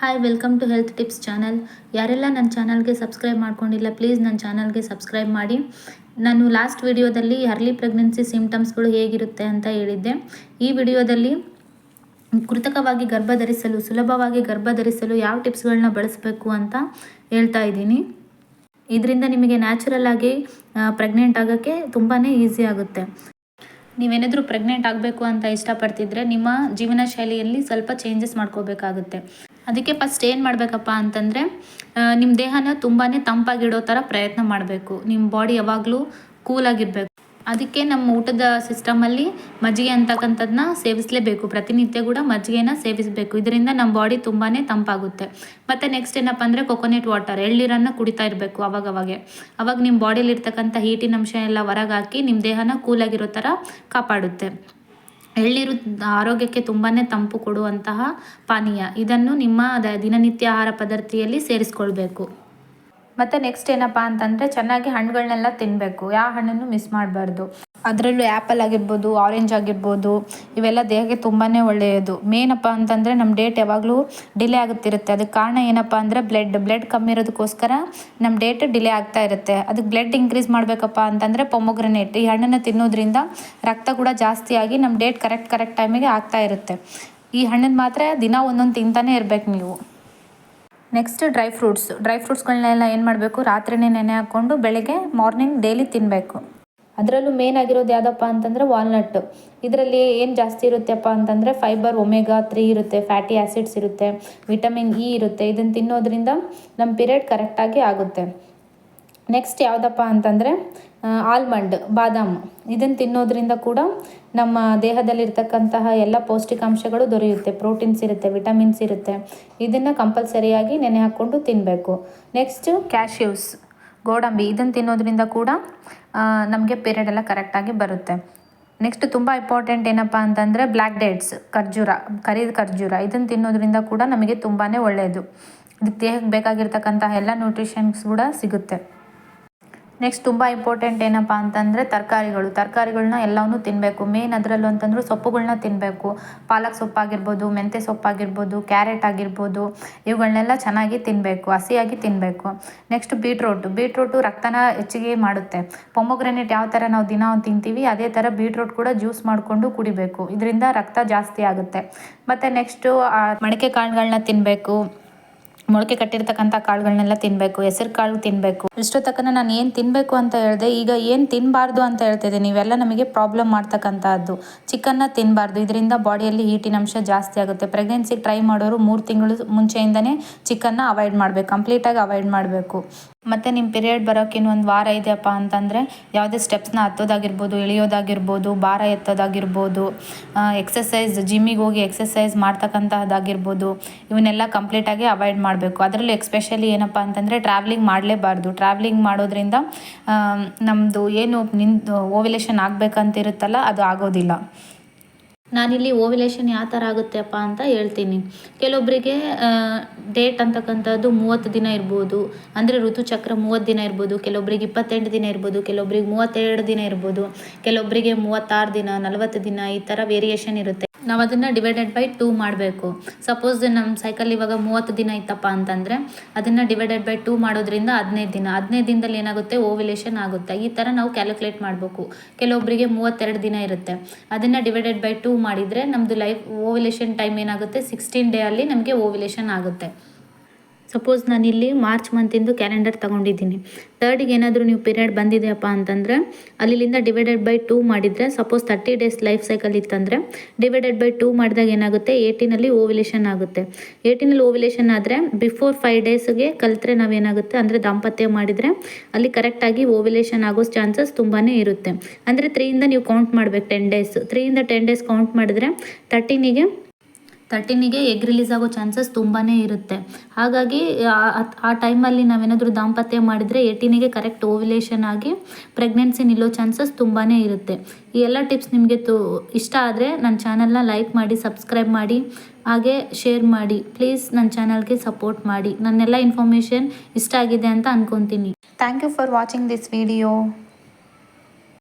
Hi welcome to health tips channel ಯಾರೆಲ್ಲ ನನ್ನ ಚಾನಲ್ಗೆ ಸಬ್ಸ್ಕ್ರೈಬ್ ಮಾಡ್ಕೊಂಡಿಲ್ಲ ಪ್ಲೀಸ್ ನನ್ನ ಚಾನಲ್ಗೆ ಸಬ್ಸ್ಕ್ರೈಬ್ ಮಾಡಿ. ನಾನು ಲಾಸ್ಟ್ ವಿಡಿಯೋದಲ್ಲಿ ಅರ್ಲಿ ಪ್ರೆಗ್ನೆನ್ಸಿ ಸಿಂಪ್ಟಮ್ಸ್ಗಳು ಹೇಗಿರುತ್ತೆ ಅಂತ ಹೇಳಿದ್ದೆ. ಈ ವಿಡಿಯೋದಲ್ಲಿ ಕೃತಕವಾಗಿ ಗರ್ಭ ಧರಿಸಲು, ಸುಲಭವಾಗಿ ಗರ್ಭ ಧರಿಸಲು ಯಾವ ಟಿಪ್ಸ್ಗಳನ್ನ ಬಳಸಬೇಕು ಅಂತ ಹೇಳ್ತಾ ಇದ್ದೀನಿ. ಇದರಿಂದ ನಿಮಗೆ ನ್ಯಾಚುರಲ್ ಆಗಿ ಪ್ರೆಗ್ನೆಂಟ್ ಆಗೋಕ್ಕೆ ತುಂಬಾ ಈಸಿ ಆಗುತ್ತೆ. ನೀವೇನಾದರೂ ಪ್ರೆಗ್ನೆಂಟ್ ಆಗಬೇಕು ಅಂತ ಇಷ್ಟಪಡ್ತಿದ್ರೆ ನಿಮ್ಮ ಜೀವನ ಶೈಲಿಯಲ್ಲಿ ಸ್ವಲ್ಪ ಚೇಂಜಸ್ ಮಾಡ್ಕೋಬೇಕಾಗುತ್ತೆ. ಅದಕ್ಕೆ ಫಸ್ಟ್ ಏನು ಮಾಡಬೇಕಪ್ಪ ಅಂತಂದರೆ ನಿಮ್ಮ ದೇಹನ ತುಂಬಾ ತಂಪಾಗಿಡೋ ಥರ ಪ್ರಯತ್ನ ಮಾಡಬೇಕು. ನಿಮ್ಮ ಬಾಡಿ ಯಾವಾಗಲೂ ಕೂಲಾಗಿರಬೇಕು ಅದಕ್ಕೆ ನಮ್ಮ ಊಟದ ಸಿಸ್ಟಮಲ್ಲಿ ಮಜ್ಜಿಗೆ ಅಂತಕ್ಕಂಥದ್ದನ್ನ ಸೇವಿಸಲೇಬೇಕು. ಪ್ರತಿನಿತ್ಯ ಕೂಡ ಮಜ್ಜಿಗೆನ ಸೇವಿಸಬೇಕು. ಇದರಿಂದ ನಮ್ಮ ಬಾಡಿ ತುಂಬಾ ತಂಪಾಗುತ್ತೆ. ಮತ್ತು ನೆಕ್ಸ್ಟ್ ಏನಪ್ಪ ಅಂದರೆ ಕೊಕೊನೆಟ್ ವಾಟರ್ ಎಳ್ನೀರನ್ನು ಕುಡಿತಾ ಇರಬೇಕು ಅವಾಗವಾಗೆ. ಅವಾಗ ನಿಮ್ಮ ಬಾಡಿಲಿ ಇರ್ತಕ್ಕಂಥ ಹೀಟಿನ ಅಂಶ ಎಲ್ಲ ಹೊರಗೆ ಹಾಕಿ ನಿಮ್ಮ ದೇಹನ ಕೂಲಾಗಿರೋ ಥರ ಕಾಪಾಡುತ್ತೆ. ಎಳ್ನೀರು ಆರೋಗ್ಯಕ್ಕೆ ತುಂಬಾ ತಂಪು ಕೊಡುವಂತಹ ಪಾನೀಯ. ಇದನ್ನು ನಿಮ್ಮ ದಿನನಿತ್ಯ ಆಹಾರ ಪದ್ಧತಿಯಲ್ಲಿ ಸೇರಿಸ್ಕೊಳ್ಬೇಕು. ಮತ್ತು ನೆಕ್ಸ್ಟ್ ಏನಪ್ಪ ಅಂತಂದರೆ ಚೆನ್ನಾಗಿ ಹಣ್ಣುಗಳನ್ನೆಲ್ಲ ತಿನ್ನಬೇಕು ಯಾವ ಹಣ್ಣನ್ನು ಮಿಸ್ ಮಾಡಬಾರ್ದು. ಅದರಲ್ಲೂ ಆ್ಯಪಲ್ ಆಗಿರ್ಬೋದು ಆರೆಂಜ್ ಆಗಿರ್ಬೋದು, ಇವೆಲ್ಲ ದೇಹಕ್ಕೆ ತುಂಬಾ ಒಳ್ಳೆಯದು. ಮೇನಪ್ಪ ಅಂತಂದರೆ ನಮ್ಮ ಡೇಟ್ ಯಾವಾಗಲೂ ಡಿಲೇ ಆಗುತ್ತಿರುತ್ತೆ. ಅದಕ್ಕೆ ಕಾರಣ ಏನಪ್ಪ ಅಂದರೆ ಬ್ಲಡ್ ಬ್ಲಡ್ ಕಮ್ಮಿ ಇರೋದಕ್ಕೋಸ್ಕರ ನಮ್ಮ ಡೇಟ್ ಡಿಲೇ ಆಗ್ತಾ ಇರುತ್ತೆ. ಅದಕ್ಕೆ ಬ್ಲಡ್ ಇನ್ಕ್ರೀಸ್ ಮಾಡಬೇಕಪ್ಪ ಅಂತಂದರೆ ಪೊಮೊಗ್ರನೇಟ್ ಈ ಹಣ್ಣನ್ನು ತಿನ್ನೋದ್ರಿಂದ ರಕ್ತ ಕೂಡ ಜಾಸ್ತಿ ಆಗಿ ನಮ್ಮ ಡೇಟ್ ಕರೆಕ್ಟ್ ಕರೆಕ್ಟ್ ಟೈಮಿಗೆ ಆಗ್ತಾ ಇರುತ್ತೆ. ಈ ಹಣ್ಣನ್ನು ಮಾತ್ರ ದಿನ ಒಂದೊಂದು ತಿಂತಾನೆ ಇರ್ಬೇಕು ನೀವು. ನೆಕ್ಸ್ಟ್ ಡ್ರೈ ಫ್ರೂಟ್ಸ್ ಡ್ರೈ ಫ್ರೂಟ್ಸ್ಗಳನ್ನೆಲ್ಲ ಏನು ಮಾಡಬೇಕು? ರಾತ್ರಿನೇ ನೆನೆ ಹಾಕ್ಕೊಂಡು ಬೆಳಗ್ಗೆ ಮಾರ್ನಿಂಗ್ ಡೈಲಿ ತಿನ್ನಬೇಕು ಅದರಲ್ಲೂ ಮೇನ್ ಆಗಿರೋದು ಯಾವುದಪ್ಪ ಅಂತಂದರೆ ವಾಲ್ನಟ್ ಇದರಲ್ಲಿ ಏನು ಜಾಸ್ತಿ ಇರುತ್ತೆಪ್ಪ ಅಂತಂದರೆ ಫೈಬರ್ ಒಮೆಗಾ ತ್ರೀ ಇರುತ್ತೆ ಫ್ಯಾಟಿ ಆ್ಯಸಿಡ್ಸ್ ಇರುತ್ತೆ ವಿಟಮಿನ್ ಇ ಇರುತ್ತೆ. ಇದನ್ನು ತಿನ್ನೋದ್ರಿಂದ ನಮ್ಮ ಪಿರಿಯಡ್ ಕರೆಕ್ಟಾಗಿ ಆಗುತ್ತೆ. ನೆಕ್ಸ್ಟ್ ಯಾವುದಪ್ಪ ಅಂತಂದರೆ ಆಲ್ಮಂಡ್ ಬಾದಾಮ್. ಇದನ್ನು ತಿನ್ನೋದ್ರಿಂದ ಕೂಡ ನಮ್ಮ ದೇಹದಲ್ಲಿರ್ತಕ್ಕಂತಹ ಎಲ್ಲ ಪೌಷ್ಟಿಕಾಂಶಗಳು ದೊರೆಯುತ್ತೆ. ಪ್ರೋಟೀನ್ಸ್ ಇರುತ್ತೆ, ವಿಟಮಿನ್ಸ್ ಇರುತ್ತೆ. ಇದನ್ನು ಕಂಪಲ್ಸರಿಯಾಗಿ ನೆನೆ ಹಾಕ್ಕೊಂಡು ತಿನ್ನಬೇಕು ನೆಕ್ಸ್ಟು ಕ್ಯಾಶ್ಯೂಸ್ ಗೋಡಂಬಿ ಇದನ್ನು ತಿನ್ನೋದ್ರಿಂದ ಕೂಡ ನಮಗೆ ಪೀರಿಯಡ್ ಎಲ್ಲ ಕರೆಕ್ಟಾಗಿ ಬರುತ್ತೆ. ನೆಕ್ಸ್ಟ್ ತುಂಬ ಇಂಪಾರ್ಟೆಂಟ್ ಏನಪ್ಪ ಅಂತಂದರೆ ಬ್ಲ್ಯಾಕ್ ಡೇಟ್ಸ್ ಖರ್ಜೂರ, ಕರಿದ ಖರ್ಜೂರ. ಇದನ್ನು ತಿನ್ನೋದ್ರಿಂದ ಕೂಡ ನಮಗೆ ತುಂಬಾ ಒಳ್ಳೆಯದು ಇದಕ್ಕೆ ದೇಹಕ್ಕೆ ಬೇಕಾಗಿರ್ತಕ್ಕಂತಹ ಎಲ್ಲ ನ್ಯೂಟ್ರಿಷನ್ಸ್ ಕೂಡ ಸಿಗುತ್ತೆ. ನೆಕ್ಸ್ಟ್ ತುಂಬ ಇಂಪಾರ್ಟೆಂಟ್ ಏನಪ್ಪ ಅಂತಂದರೆ ತರಕಾರಿಗಳು. ತರಕಾರಿಗಳನ್ನ ಎಲ್ಲವನ್ನೂ ತಿನ್ನಬೇಕು ಮೇನ್ ಅದರಲ್ಲೂ ಅಂತಂದ್ರೆ ಸೊಪ್ಪುಗಳನ್ನ ತಿನ್ನಬೇಕು ಪಾಲಕ್ ಸೊಪ್ಪಾಗಿರ್ಬೋದು, ಮೆಂತ್ಯ ಸೊಪ್ಪಾಗಿರ್ಬೋದು, ಕ್ಯಾರೆಟ್ ಆಗಿರ್ಬೋದು ಇವುಗಳನ್ನೆಲ್ಲ ಚೆನ್ನಾಗಿ ತಿನ್ನಬೇಕು ಹಸಿಯಾಗಿ ತಿನ್ನಬೇಕು ನೆಕ್ಸ್ಟ್ ಬೀಟ್ರೋಟ್ ಬೀಟ್ರೋಟು ರಕ್ತನ ಹೆಚ್ಚಿಗೆ ಮಾಡುತ್ತೆ. ಪೊಮೊಗ್ರೆನೇಟ್ ಯಾವ ಥರ ನಾವು ದಿನ ತಿಂತೀವಿ, ಅದೇ ಥರ ಬೀಟ್ರೋಟ್ ಕೂಡ ಜ್ಯೂಸ್ ಮಾಡಿಕೊಂಡು ಕುಡಿಬೇಕು. ಇದರಿಂದ ರಕ್ತ ಜಾಸ್ತಿ ಆಗುತ್ತೆ. ಮತ್ತು ನೆಕ್ಸ್ಟು ಮಡಿಕೆ ಕಾಳುಗಳನ್ನ ತಿನ್ನಬೇಕು ಮೊಳಕೆ ಕಟ್ಟಿರ್ತಕ್ಕಂಥ ಕಾಳುಗಳನ್ನೆಲ್ಲ ತಿನ್ನಬೇಕು ಹೆಸರು ಕಾಳು ತಿನ್ನಬೇಕು ಇಷ್ಟೋ ತಕ್ಕನ ನಾನು ಏನು ತಿನ್ನಬೇಕು ಅಂತ ಹೇಳಿದೆ, ಈಗ ಏನು ತಿನ್ನಬಾರ್ದು ಅಂತ ಹೇಳ್ತಿದ್ದೆ ನೀವೆಲ್ಲ ನಮಗೆ ಪ್ರಾಬ್ಲಮ್ ಮಾಡ್ತಕ್ಕಂಥದ್ದು. ಚಿಕನ್ನ ತಿನ್ನಬಾರ್ದು ಇದರಿಂದ ಬಾಡಿಯಲ್ಲಿ ಹೀಟಿನ ಅಂಶ ಜಾಸ್ತಿ ಆಗುತ್ತೆ. ಪ್ರೆಗ್ನೆನ್ಸಿಗೆ ಟ್ರೈ ಮಾಡೋರು ಮೂರು ತಿಂಗಳು ಮುಂಚೆಯಿಂದನೇ ಚಿಕನ್ನ ಅವಾಯ್ಡ್ ಮಾಡಬೇಕು. ಕಂಪ್ಲೀಟಾಗಿ ಅವಾಯ್ಡ್ ಮಾಡಬೇಕು. ಮತ್ತು ನಿಮ್ಮ ಪೀರಿಯಡ್ ಬರೋಕೆ ಒಂದು ವಾರ ಇದೆಯಪ್ಪ ಅಂತಂದರೆ, ಯಾವುದೇ ಸ್ಟೆಪ್ಸ್ನ ಹತ್ತೋದಾಗಿರ್ಬೋದು, ಇಳಿಯೋದಾಗಿರ್ಬೋದು, ಭಾರ ಎತ್ತೋದಾಗಿರ್ಬೋದು ಎಕ್ಸಸೈಸ್ ಜಿಮ್ಮಿಗೆ ಹೋಗಿ ಎಕ್ಸಸೈಸ್ ಮಾಡ್ತಕ್ಕಂತಹದ್ದಾಗಿರ್ಬೋದು, ಇವನ್ನೆಲ್ಲ ಕಂಪ್ಲೀಟಾಗಿ ಅವಾಯ್ಡ್ ಮಾಡಬೇಕು. ಅದರಲ್ಲೂ ಎಕ್ಸ್ಪೆಷಲಿ ಏನಪ್ಪ ಅಂತಂದರೆ ಟ್ರಾವೆಲಿಂಗ್ ಮಾಡಲೇಬಾರ್ದು. ಟ್ರಾವೆಲಿಂಗ್ ಮಾಡೋದ್ರಿಂದ ನಮ್ಮದು ಏನು ನಿಂತು ಓವಿಲೇಷನ್ ಆಗಬೇಕಂತಿರುತ್ತಲ್ಲ, ಅದು ಆಗೋದಿಲ್ಲ. ನಾನಿಲ್ಲಿ ಓವಿಲೇಷನ್ ಯಾವ ಥರ ಆಗುತ್ತೆಪ್ಪ ಅಂತ ಹೇಳ್ತೀನಿ. ಕೆಲವೊಬ್ಬರಿಗೆ ಡೇಟ್ ಅಂತಕ್ಕಂಥದ್ದು ಮೂವತ್ತು ದಿನ ಇರ್ಬೋದು. ಅಂದರೆ ಋತುಚಕ್ರ ಮೂವತ್ತು ದಿನ ಇರ್ಬೋದು. ಕೆಲವೊಬ್ರಿಗೆ ಇಪ್ಪತ್ತೆಂಟು ದಿನ ಇರ್ಬೋದು. ಕೆಲವೊಬ್ರಿಗೆ ಮೂವತ್ತೆರಡು ದಿನ ಇರ್ಬೋದು. ಕೆಲವೊಬ್ಬರಿಗೆ ಮೂವತ್ತಾರು ದಿನ, ನಲವತ್ತು ದಿನ ಈ ಥರ ವೇರಿಯೇಷನ್ ಇರುತ್ತೆ. ನಾವು ಅದನ್ನು ಡಿವೈಡೆಡ್ ಬೈ ಟೂ ಮಾಡಬೇಕು. ಸಪೋಸ್ ನಮ್ಮ ಸೈಕಲ್ ಇವಾಗ ಮೂವತ್ತು ದಿನ ಇತ್ತಪ್ಪ ಅಂತಂದರೆ, ಅದನ್ನು ಡಿವೈಡೆಡ್ ಬೈ ಟೂ ಮಾಡೋದ್ರಿಂದ ಹದಿನೈದು ದಿನ. ಹದಿನೈದು ದಿನದಲ್ಲಿ ಏನಾಗುತ್ತೆ? ಓವಿಲೇಷನ್ ಆಗುತ್ತೆ. ಈ ಥರ ನಾವು ಕ್ಯಾಲ್ಕುಲೇಟ್ ಮಾಡಬೇಕು. ಕೆಲವೊಬ್ಬರಿಗೆ ಮೂವತ್ತೆರಡು ದಿನ ಇರುತ್ತೆ. ಅದನ್ನು ಡಿವೈಡೆಡ್ ಬೈ ಟೂ ಮಾಡಿದರೆ ನಮ್ಮದು ಲೈಫ್ ಓವಿಲೇಷನ್ ಟೈಮ್ ಏನಾಗುತ್ತೆ? ಸಿಕ್ಸ್ಟೀನ್ ಡೇ ಅಲ್ಲಿ ನಮಗೆ ಓವಿಲೇಷನ್ ಆಗುತ್ತೆ. ಸಪೋಸ್ ನಾನಿಲ್ಲಿ ಮಾರ್ಚ್ ಮಂತಿಂದು ಕ್ಯಾಲೆಂಡರ್ ತೊಗೊಂಡಿದ್ದೀನಿ. ತರ್ಡಿಗೆ ಏನಾದರೂ ನೀವು ಪೀರಿಯಡ್ ಬಂದಿದೆಯಪ್ಪ ಅಂತಂದರೆ ಅಲ್ಲಿಂದ ಡಿವೈಡೆಡ್ ಬೈ ಟೂ ಮಾಡಿದರೆ suppose thirty days life cycle ಇತ್ತಂದರೆ ಡಿವೈಡೆಡ್ ಬೈ ಟೂ ಮಾಡಿದಾಗ ಏನಾಗುತ್ತೆ? ಏಯ್ಟಿನಲ್ಲಿ ಓವಿಲೇಷನ್ ಆಗುತ್ತೆ. ಏಯ್ಟಿನಲ್ಲಿ ಓವಿಲೇಷನ್ ಆದರೆ ಬಿಫೋರ್ ಫೈವ್ ಡೇಸ್ಗೆ ಕಲಿತ್ರೆ ನಾವೇನಾಗುತ್ತೆ? ಅಂದರೆ ದಾಂಪತ್ಯ ಮಾಡಿದರೆ, ಅಲ್ಲಿ ಕರೆಕ್ಟಾಗಿ ಓವಿಲೇಷನ್ ಆಗೋ ಚಾನ್ಸಸ್ ತುಂಬಾ ಇರುತ್ತೆ. ಅಂದರೆ ತ್ರೀಯಿಂದ ನೀವು ಕೌಂಟ್ ಮಾಡಬೇಕು ಟೆನ್ ಡೇಸ್ ತ್ರೀಯಿಂದ ಟೆನ್ ಡೇಸ್ ಕೌಂಟ್ ಮಾಡಿದರೆ ತರ್ಟೀನಿಗೆ ತರ್ಟೀನಿಗೆ ಎಗ್ ರಿಲೀಸ್ ಆಗೋ ಚಾನ್ಸಸ್ ತುಂಬಾ ಇರುತ್ತೆ. ಹಾಗಾಗಿ, ಆ ಟೈಮಲ್ಲಿ ನಾವೇನಾದರೂ ದಾಂಪತ್ಯ ಮಾಡಿದರೆ ಏಯ್ಟೀನಿಗೆ ಕರೆಕ್ಟ್ ಓವಿಲೇಷನ್ ಆಗಿ ಪ್ರೆಗ್ನೆನ್ಸಿ ನಿಲ್ಲೋ ಚಾನ್ಸಸ್ ತುಂಬಾ ಇರುತ್ತೆ. ಈ ಎಲ್ಲ ಟಿಪ್ಸ್ ನಿಮಗೆ ತು, ಇಷ್ಟ ಆದರೆ ನನ್ನ ಚಾನಲ್ನ ಲೈಕ್ ಮಾಡಿ ಸಬ್ಸ್ಕ್ರೈಬ್ ಮಾಡಿ, ಹಾಗೆ ಶೇರ್ ಮಾಡಿ. ಪ್ಲೀಸ್ ನನ್ನ ಚಾನಲ್ಗೆ ಸಪೋರ್ಟ್ ಮಾಡಿ. ನನ್ನೆಲ್ಲ ಇನ್ಫಾರ್ಮೇಷನ್ ಇಷ್ಟ ಆಗಿದೆ ಅಂತ ಅಂದ್ಕೊತೀನಿ thank you for watching this video